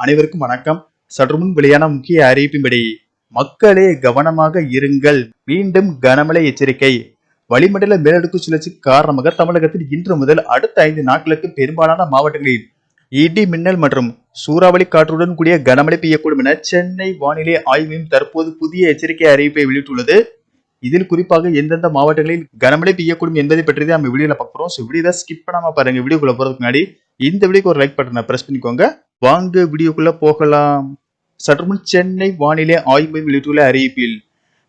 அனைவருக்கும் வணக்கம். சற்றுமுன் வெளியான முக்கிய அறிவிப்பின்படி மக்களே கவனமாக இருங்கள். மீண்டும் கனமழை எச்சரிக்கை. வளிமண்டல மேலடுக்கு சுழற்சி காரணமாக தமிழகத்தில் இன்று முதல் அடுத்த ஐந்து நாட்களுக்கு பெரும்பாலான மாவட்டங்களில் இடி மின்னல் மற்றும் சூறாவளி காற்றுடன் கூடிய கனமழை பெய்யக்கூடும் என சென்னை வானிலை ஆய்வு மையம் தற்போது புதிய எச்சரிக்கை அறிவிப்பை வெளியிட்டுள்ளது. இதில் குறிப்பாக எந்தெந்த மாவட்டங்களில் கனமழை பெய்யக்கூடும் என்பதை பற்றி தான் நம்ம வீடியோல பார்க்குறோம் ஸோ வீடியோ ஸ்கிப் பண்ணாமல் பாருங்க. வீடியோக்குள்ள போகிறதுக்கு முன்னாடி இந்த வீடியோக்கு ஒரு லைக் பட்டனை பிரஸ் பண்ணிக்கோங்க. வாங்க வீடியோக்குள்ள போகலாம். சற்றுமுன் சென்னை வானிலை ஆய்வு மையம் வெளியிட்டுள்ள அறிவிப்பில்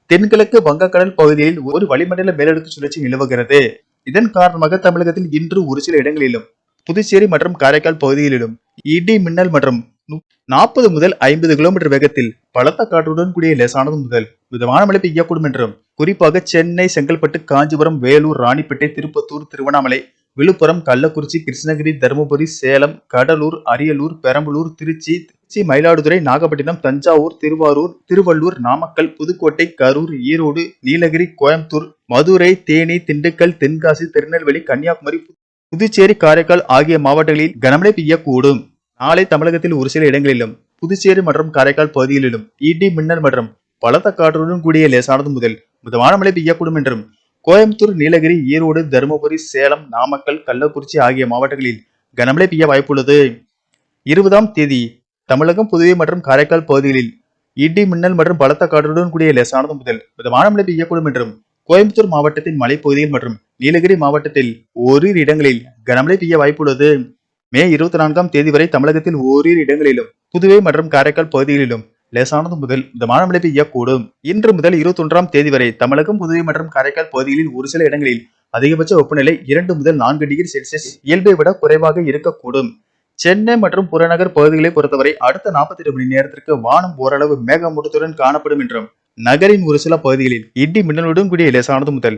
தென்கிழக்கு வங்கக்கடல் பகுதியில் ஒரு வளிமண்டல மேலடுக்கு சுழற்சி நிலவுகிறது. இதன் காரணமாக தமிழகத்தில் இன்று ஒரு சில இடங்களிலும் புதுச்சேரி மற்றும் காரைக்கால் பகுதிகளிலும் இடி மின்னல் மற்றும் நாற்பது முதல் ஐம்பது கிலோமீட்டர் வேகத்தில் பலத்த காற்றுடன் கூடிய லேசானது முதல் மிதமான மழை பெய்யக்கூடும் என்றும் குறிப்பாக சென்னை செங்கல்பட்டு காஞ்சிபுரம் வேலூர் ராணிப்பேட்டை திருப்பத்தூர் திருவண்ணாமலை விழுப்புரம் கள்ளக்குறிச்சி கிருஷ்ணகிரி தருமபுரி சேலம் கடலூர் அரியலூர் பெரம்பலூர் திருச்சி திருச்சி மயிலாடுதுறை நாகப்பட்டினம் தஞ்சாவூர் திருவாரூர் திருவள்ளூர் நாமக்கல் புதுக்கோட்டை கரூர் ஈரோடு நீலகிரி கோயம்புத்தூர் மதுரை தேனி திண்டுக்கல் தென்காசி திருநெல்வேலி கன்னியாகுமரி புதுச்சேரி காரைக்கால் ஆகிய மாவட்டங்களில் கனமழை பெய்யக்கூடும். நாளை தமிழகத்தில் ஒரு சில இடங்களிலும் புதுச்சேரி மற்றும் காரைக்கால் பகுதிகளிலும் இடி மின்னல் மற்றும் பலத்த காற்றுடன் கூடிய லேசானது முதல் மிதமான மழை பெய்யக்கூடும் என்றும் கோயம்புத்தூர் நீலகிரி ஈரோடு தருமபுரி சேலம் நாமக்கல் கள்ளக்குறிச்சி ஆகிய மாவட்டங்களில் கனமழை பெய்ய வாய்ப்புள்ளது. இருபதாம் தேதி தமிழகம் புதுவை மற்றும் காரைக்கால் பகுதிகளில் இடி மின்னல் மற்றும் பலத்த காற்றுடன் கூடிய லேசானது முதல் மிதமான மழை பெய்யக்கூடும் என்றும் கோயம்புத்தூர் மாவட்டத்தின் மலைப்பகுதியில் மற்றும் நீலகிரி மாவட்டத்தில் ஓரிரு இடங்களில் கனமழை பெய்ய வாய்ப்புள்ளது. மே இருபத்தி நான்காம் தேதி வரை தமிழகத்தில் ஓரிரு இடங்களிலும் புதுவை மற்றும் காரைக்கால் பகுதிகளிலும் லேசானது முதல் இந்த மழை பெய்யக்கூடும். இன்று முதல் இருபத்தி ஒன்றாம் தேதி வரை தமிழகம் புதுவை மற்றும் காரைக்கால் பகுதிகளில் ஒரு சில இடங்களில் அதிகபட்ச வெப்பநிலை இரண்டு முதல் நான்கு டிகிரி செல்சியஸ் இயல்பை விட குறைவாக இருக்கக்கூடும். சென்னை மற்றும் புறநகர் பகுதிகளை பொறுத்தவரை அடுத்த நாற்பத்தி எட்டு மணி நேரத்திற்கு வானம் ஓரளவு மேகமூட்டத்துடன் காணப்படும் என்றும் நகரின் ஒரு சில பகுதிகளில் இடி மின்னலுடன் கூடிய லேசானது முதல்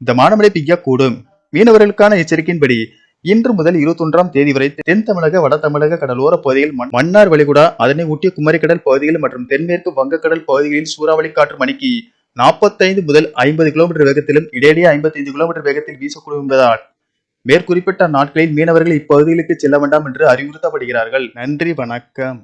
இந்த மழை பெய்யக்கூடும். மீனவர்களுக்கான எச்சரிக்கையின்படி இன்று முதல் இருபத்தி ஒன்றாம் தேதி வரை தென் தமிழக வட தமிழக கடலோர பகுதியில் மன்னார் வளைகுடா அதனை ஒட்டிய குமரிக்கடல் பகுதிகள் மற்றும் தென்மேற்கு வங்கக்கடல் பகுதிகளில் சூறாவளி காற்று மணிக்கு நாற்பத்தைந்து முதல் ஐம்பது கிலோமீட்டர் வேகத்திலும் இடையிடையே ஐம்பத்தைந்து கிலோமீட்டர் வேகத்தில் வீசக்கூடும் என்பதால் மேற்குறிப்பிட்ட நாட்களில் மீனவர்கள் இப்பகுதிகளுக்கு செல்ல வேண்டாம் என்று அறிவுறுத்தப்படுகிறார்கள். நன்றி வணக்கம்.